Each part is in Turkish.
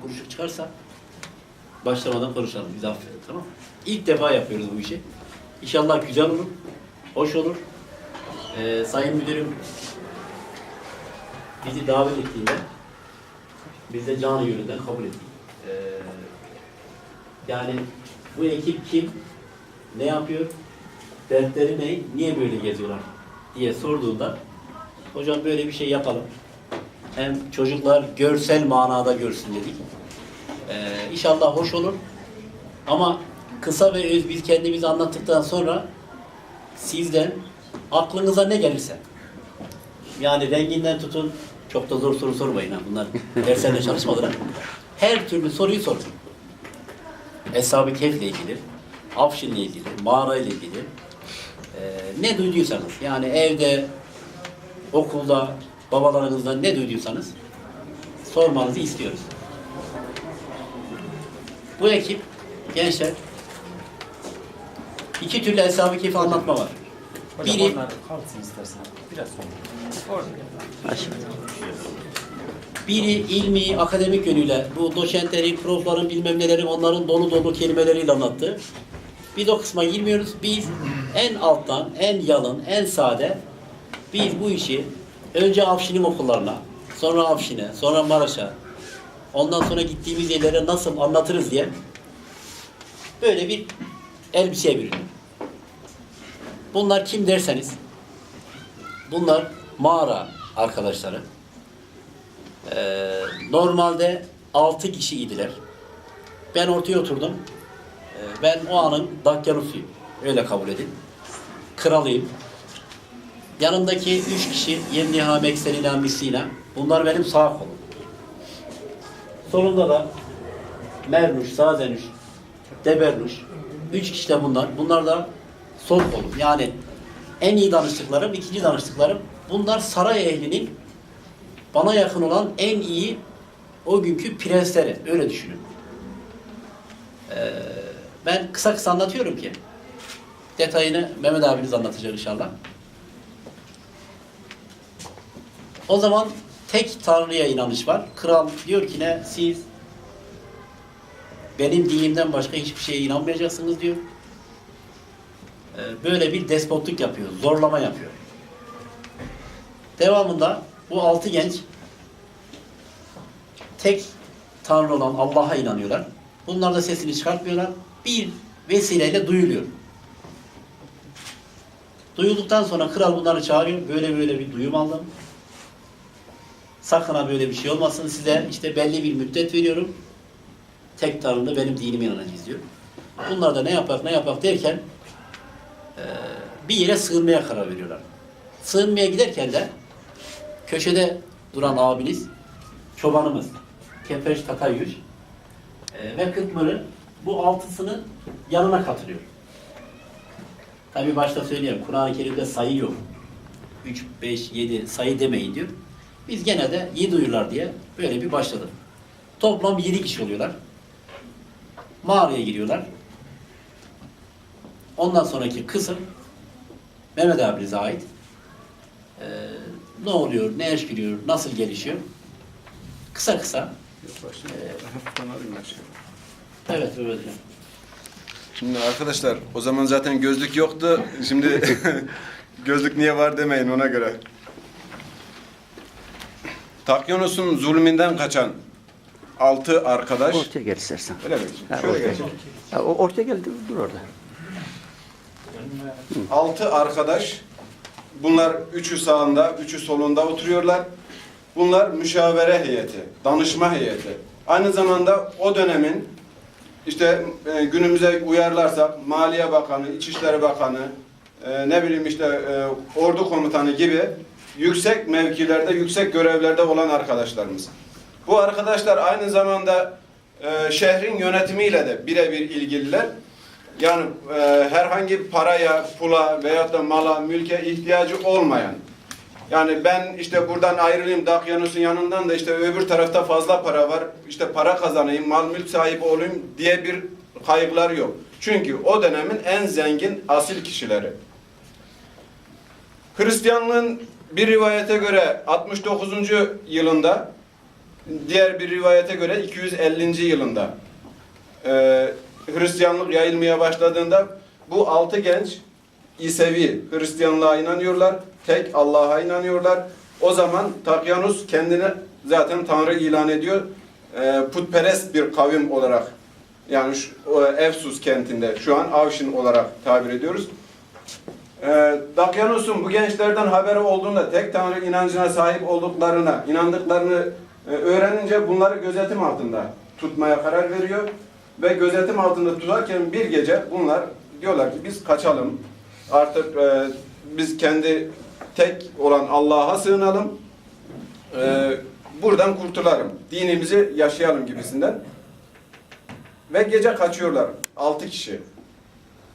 bir kuruşluk çıkarsa başlamadan konuşalım. Bizi affedin tamam mı? İlk defa yapıyoruz bu işi. İnşallah güzel olur, hoş olur. Ee, Sayın Müdürüm bizi davet ettiğinde biz de canı gönülden kabul ettik. Ee, yani bu ekip kim, ne yapıyor, dertleri ne, niye böyle geziyorlar diye sorduğunda hocam böyle bir şey yapalım. Hem çocuklar görsel manada görsün dedik. Ee, inşallah hoş olur. Ama kısa ve öz biz kendimizi anlattıktan sonra sizden aklınıza ne gelirse yani renginden tutun çok da zor soru sormayın ha bunlar derslerde çalışmadılar. Her türlü soruyu sorun. Eshab-ı Kehf'le ilgili, Afşin'le ilgili, mağara ile ilgili e, ne duyduysanız yani evde, okulda, babalarınızdan ne duyduysanız sormanızı istiyoruz. Bu ekip gençler iki türlü Eshab-ı Kehf'i anlatma var. Hocam Biri- kalsın istersen. Biraz sonra. Biri ilmi, akademik yönüyle bu doçentlerin, profların bilmem nelerin onların dolu dolu kelimeleriyle anlattı. Biz o kısma girmiyoruz. Biz en alttan, en yalın, en sade biz bu işi önce Afşin'in okullarına, sonra Afşin'e, sonra Maraş'a, ondan sonra gittiğimiz yerlere nasıl anlatırız diye böyle bir elbiseye büründüm. Bunlar kim derseniz, bunlar mağara arkadaşları. Ee, normalde altı kişi idiler. Ben ortaya oturdum. Ee, ben o anın dakyanusuyum. Öyle kabul edin. Kralıyım. Yanımdaki üç kişi Yemniha, Mekselina, Misina. Bunlar benim sağ kolum. Solunda da Mernuş, Sazenuş, Debernuş. Üç kişi de bunlar. Bunlar da sol kolum. Yani en iyi danıştıklarım, ikinci danıştıklarım. Bunlar saray ehlinin bana yakın olan en iyi o günkü prensleri. Öyle düşünün. Ee, ben kısa kısa anlatıyorum ki detayını Mehmet abiniz anlatacak inşallah. O zaman tek Tanrı'ya inanış var. Kral diyor ki ne? Siz benim dinimden başka hiçbir şeye inanmayacaksınız diyor. Ee, böyle bir despotluk yapıyor. Zorlama yapıyor. Devamında bu altı genç tek Tanrı olan Allah'a inanıyorlar. Bunlar da sesini çıkartmıyorlar. Bir vesileyle duyuluyor. Duyulduktan sonra kral bunları çağırıyor. Böyle böyle bir duyum aldım. Sakın ha böyle bir şey olmasın. Size işte belli bir müddet veriyorum. Tek Tanrı'da benim dinime inanacağız diyor. Bunlar da ne yapar ne yapar derken eee, bir yere sığınmaya karar veriyorlar. Sığınmaya giderken de köşede duran abiniz, çobanımız Kepeş Takayüş e, ve Kıtmır'ı bu altısının yanına katılıyor. Tabi başta söyleyeyim, Kur'an-ı Kerim'de sayı yok. 3, 5, 7 sayı demeyin diyor. Biz gene de 7 uyurlar diye böyle bir başladık. Toplam 7 kişi oluyorlar. Mağaraya giriyorlar. Ondan sonraki kısım Mehmet abinize ait. Ee, ne oluyor, ne eşkiliyor, nasıl gelişiyor? Kısa kısa. Şey. Evet, evet. Şimdi arkadaşlar o zaman zaten gözlük yoktu. Şimdi gözlük niye var demeyin ona göre. Takyonos'un zulmünden kaçan altı arkadaş. Ortaya gel istersen. Öyle mi? Ha, Şöyle ortaya. geç. Ha, o- ortaya gel dur, dur orada. Altı arkadaş. Bunlar üçü sağında, üçü solunda oturuyorlar. Bunlar müşavere heyeti, danışma heyeti. Aynı zamanda o dönemin işte e, günümüze uyarlarsak Maliye Bakanı, İçişleri Bakanı, e, ne bileyim işte e, ordu komutanı gibi yüksek mevkilerde, yüksek görevlerde olan arkadaşlarımız. Bu arkadaşlar aynı zamanda e, şehrin yönetimiyle de birebir ilgililer. Yani e, herhangi paraya, pula veyahut da mala, mülke ihtiyacı olmayan. Yani ben işte buradan ayrılayım Dakyanus'un yanından da işte öbür tarafta fazla para var. işte para kazanayım, mal mülk sahibi olayım diye bir kaygılar yok. Çünkü o dönemin en zengin asil kişileri. Hristiyanlığın bir rivayete göre 69. yılında diğer bir rivayete göre 250. yılında e, Hristiyanlık yayılmaya başladığında bu altı genç İsevi Hristiyanlığa inanıyorlar. Tek Allah'a inanıyorlar. O zaman Takyanus kendini zaten Tanrı ilan ediyor. E, putperest bir kavim olarak yani şu, o Efsus kentinde şu an Avşin olarak tabir ediyoruz. E, Dakyanus'un bu gençlerden haberi olduğunda tek Tanrı inancına sahip olduklarına, inandıklarını e, öğrenince bunları gözetim altında tutmaya karar veriyor. Ve gözetim altında tutarken bir gece bunlar diyorlar ki biz kaçalım. Artık e, biz kendi tek olan Allah'a sığınalım. E, buradan kurtulalım. Dinimizi yaşayalım gibisinden. Ve gece kaçıyorlar. Altı kişi.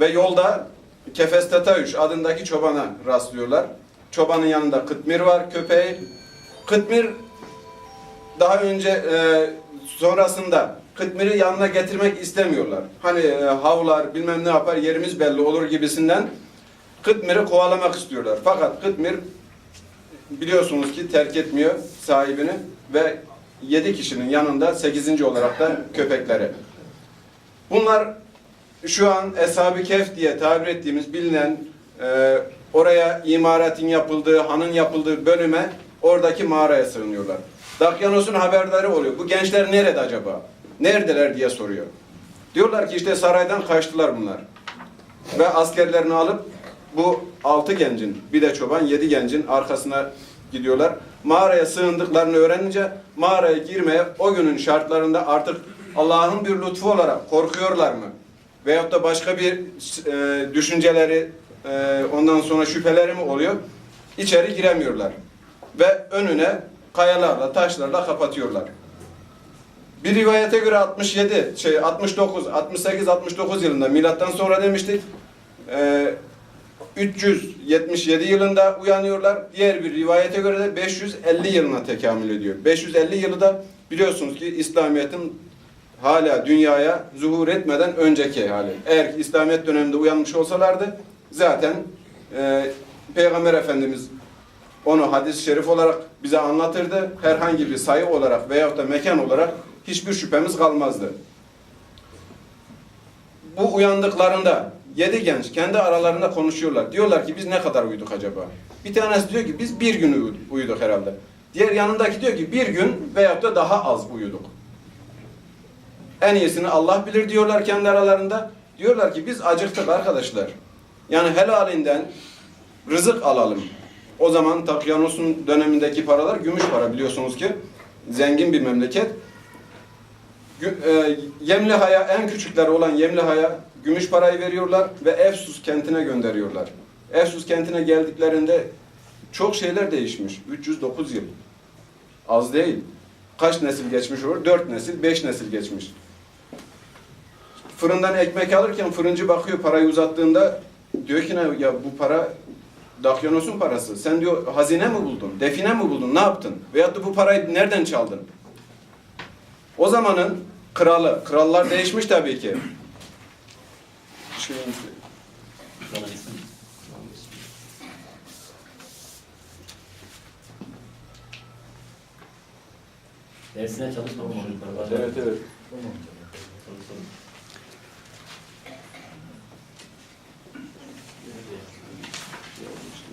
Ve yolda Kefes Tetayüş adındaki çobana rastlıyorlar. Çobanın yanında Kıtmir var, köpeği. Kıtmir daha önce e, sonrasında Kıtmir'i yanına getirmek istemiyorlar. Hani e, havlar bilmem ne yapar yerimiz belli olur gibisinden Kıtmir'i kovalamak istiyorlar. Fakat Kıtmir biliyorsunuz ki terk etmiyor sahibini ve yedi kişinin yanında sekizinci olarak da köpekleri. Bunlar şu an Eshab-ı Kehf diye tabir ettiğimiz bilinen e, oraya imaretin yapıldığı, hanın yapıldığı bölüme oradaki mağaraya sığınıyorlar. Dakyanos'un haberleri oluyor. Bu gençler nerede acaba? Neredeler diye soruyor. Diyorlar ki işte saraydan kaçtılar bunlar. Ve askerlerini alıp bu altı gencin, bir de çoban yedi gencin arkasına gidiyorlar. Mağaraya sığındıklarını öğrenince mağaraya girmeye o günün şartlarında artık Allah'ın bir lütfu olarak korkuyorlar mı? Veyahut da başka bir e, düşünceleri e, ondan sonra şüpheleri mi oluyor? İçeri giremiyorlar. Ve önüne kayalarla, taşlarla kapatıyorlar. Bir rivayete göre 67, şey 69, 68, 69 yılında milattan sonra demiştik. E, 377 yılında uyanıyorlar. Diğer bir rivayete göre de 550 yılına tekamül ediyor. 550 yılı da biliyorsunuz ki İslamiyet'in hala dünyaya zuhur etmeden önceki hali. Eğer İslamiyet döneminde uyanmış olsalardı zaten e, Peygamber Efendimiz onu hadis-i şerif olarak bize anlatırdı. Herhangi bir sayı olarak veyahut da mekan olarak hiçbir şüphemiz kalmazdı. Bu uyandıklarında yedi genç kendi aralarında konuşuyorlar. Diyorlar ki biz ne kadar uyuduk acaba? Bir tanesi diyor ki biz bir gün uyu- uyuduk herhalde. Diğer yanındaki diyor ki bir gün veyahut da daha az uyuduk. En iyisini Allah bilir diyorlar kendi aralarında. Diyorlar ki biz acıktık arkadaşlar. Yani helalinden rızık alalım. O zaman Takyanos'un dönemindeki paralar gümüş para biliyorsunuz ki. Zengin bir memleket. E, Yemliha'ya en küçükleri olan Yemliha'ya gümüş parayı veriyorlar ve Efsus kentine gönderiyorlar. Efsus kentine geldiklerinde çok şeyler değişmiş. 309 yıl. Az değil. Kaç nesil geçmiş olur? 4 nesil, 5 nesil geçmiş. Fırından ekmek alırken fırıncı bakıyor parayı uzattığında diyor ki ne ya bu para Dakyanos'un parası. Sen diyor hazine mi buldun? Define mi buldun? Ne yaptın? Veyahut da bu parayı nereden çaldın? O zamanın kralı, krallar değişmiş tabii ki. Dersine çalışmamış çocuklar. evet evet. Soru sorun.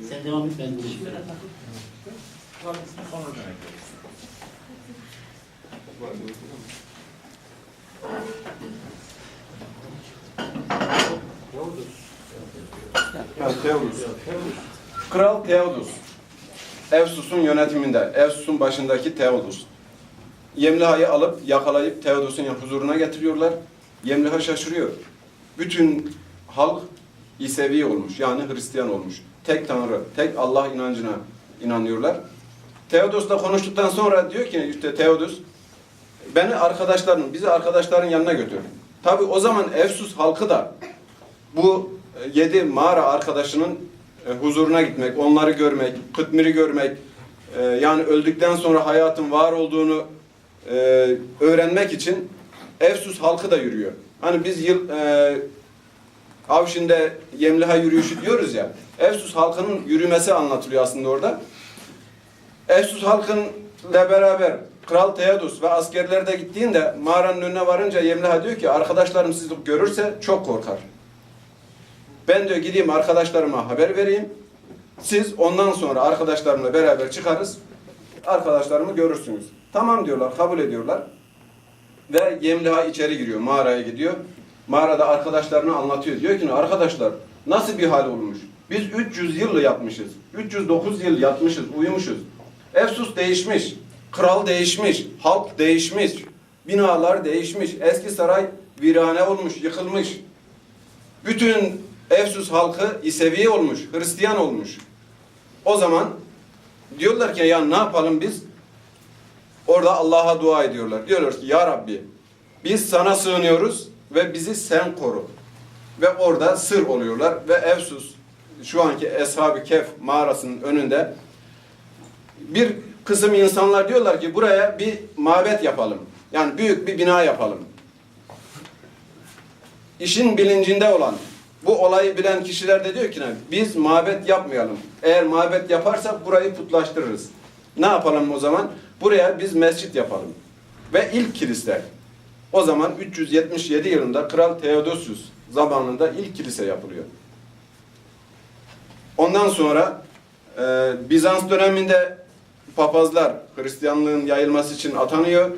Sen devam et ben işi Ha, Teodus. Kral Teodus. Efsus'un yönetiminde, Efsus'un başındaki Teodus. Yemliha'yı alıp yakalayıp Teodos'un huzuruna getiriyorlar. Yemliha şaşırıyor. Bütün halk İsevi olmuş, yani Hristiyan olmuş. Tek Tanrı, tek Allah inancına inanıyorlar. Teodos'la konuştuktan sonra diyor ki işte Teodus, beni arkadaşların, bizi arkadaşların yanına götür. Tabi o zaman Efsus halkı da bu e, yedi mağara arkadaşının e, huzuruna gitmek, onları görmek, Kıtmir'i görmek, e, yani öldükten sonra hayatın var olduğunu öğrenmek için Efsus halkı da yürüyor. Hani biz yıl Avşin'de Yemliha yürüyüşü diyoruz ya. Efsus halkının yürümesi anlatılıyor aslında orada. Efsus halkınla beraber Kral Theodos ve askerler de gittiğinde mağaranın önüne varınca Yemliha diyor ki arkadaşlarım sizi görürse çok korkar. Ben diyor gideyim arkadaşlarıma haber vereyim. Siz ondan sonra arkadaşlarımla beraber çıkarız. Arkadaşlarımı görürsünüz. Tamam diyorlar, kabul ediyorlar. Ve Yemliha içeri giriyor, mağaraya gidiyor. Mağarada arkadaşlarına anlatıyor. Diyor ki arkadaşlar nasıl bir hal olmuş? Biz 300 yıl yapmışız. 309 yıl yatmışız, uyumuşuz. Efsus değişmiş. Kral değişmiş. Halk değişmiş. Binalar değişmiş. Eski saray virane olmuş, yıkılmış. Bütün Efsus halkı İsevi olmuş, Hristiyan olmuş. O zaman diyorlar ki ya ne yapalım biz? Orada Allah'a dua ediyorlar. Diyorlar ki ya Rabbi biz sana sığınıyoruz ve bizi sen koru. Ve orada sır oluyorlar ve Efsus şu anki Eshab-ı Kehf mağarasının önünde bir kısım insanlar diyorlar ki buraya bir mabet yapalım. Yani büyük bir bina yapalım. İşin bilincinde olan bu olayı bilen kişiler de diyor ki? Biz mabet yapmayalım. Eğer mabet yaparsak burayı putlaştırırız. Ne yapalım o zaman? Buraya biz mescit yapalım. Ve ilk kilise. O zaman 377 yılında Kral Theodosius zamanında ilk kilise yapılıyor. Ondan sonra e, Bizans döneminde papazlar Hristiyanlığın yayılması için atanıyor.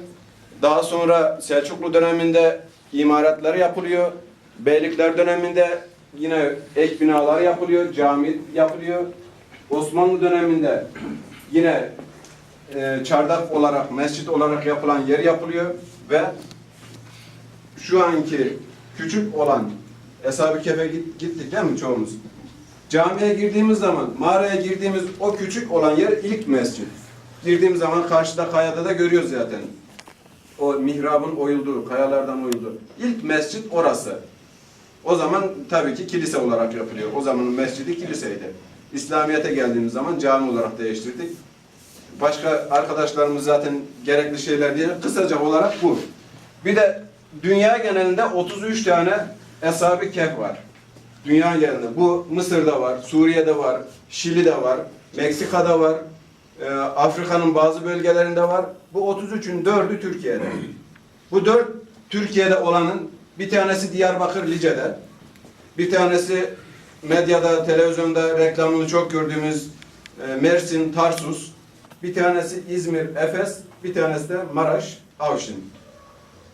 Daha sonra Selçuklu döneminde imaratları yapılıyor. Beylikler döneminde yine ek binalar yapılıyor, cami yapılıyor. Osmanlı döneminde yine e, çardak olarak, mescit olarak yapılan yer yapılıyor ve şu anki küçük olan Eshab-ı Kehf'e git- gittik değil mi çoğumuz? Camiye girdiğimiz zaman, mağaraya girdiğimiz o küçük olan yer ilk mescit. Girdiğimiz zaman karşıda kayada da görüyoruz zaten. O mihrabın oyulduğu, kayalardan oyulduğu. İlk mescit orası. O zaman tabii ki kilise olarak yapılıyor. O zamanın mescidi kiliseydi. İslamiyet'e geldiğimiz zaman cami olarak değiştirdik. Başka arkadaşlarımız zaten gerekli şeyler diye kısaca olarak bu. Bir de dünya genelinde 33 tane Eshab-ı Kehf var. Dünya genelinde. Bu Mısır'da var, Suriye'de var, Şili'de var, Meksika'da var, e, Afrika'nın bazı bölgelerinde var. Bu 33'ün dördü Türkiye'de. Bu dört Türkiye'de olanın bir tanesi Diyarbakır Lice'de, bir tanesi medyada, televizyonda reklamını çok gördüğümüz e, Mersin Tarsus, bir tanesi İzmir Efes, bir tanesi de Maraş Avşin.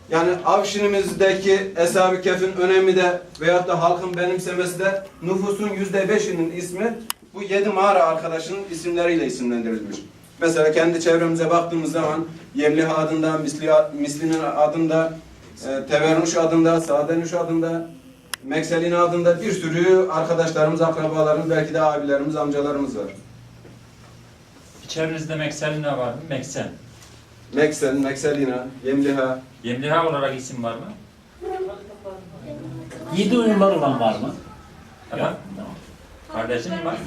Yani Avşin'imizdeki Eshab-ı Kehf'in önemi de veyahut da halkın benimsemesi de nüfusun yüzde beşinin ismi bu yedi mağara arkadaşının isimleriyle isimlendirilmiş. Mesela kendi çevremize baktığımız zaman Yemliha adında, Misli, Misli'nin adında, e, Tevernuş adında, Sadenuş adında, Mekselina adında bir sürü arkadaşlarımız, akrabalarımız, belki de abilerimiz, amcalarımız var. İçerinizde Mekselina var mı? Meksen. Meksel, Mekselina, Yemliha, Yemliha olarak isim var mı? Yedi uyumlar olan var mı? Efendim? Kardeşin var?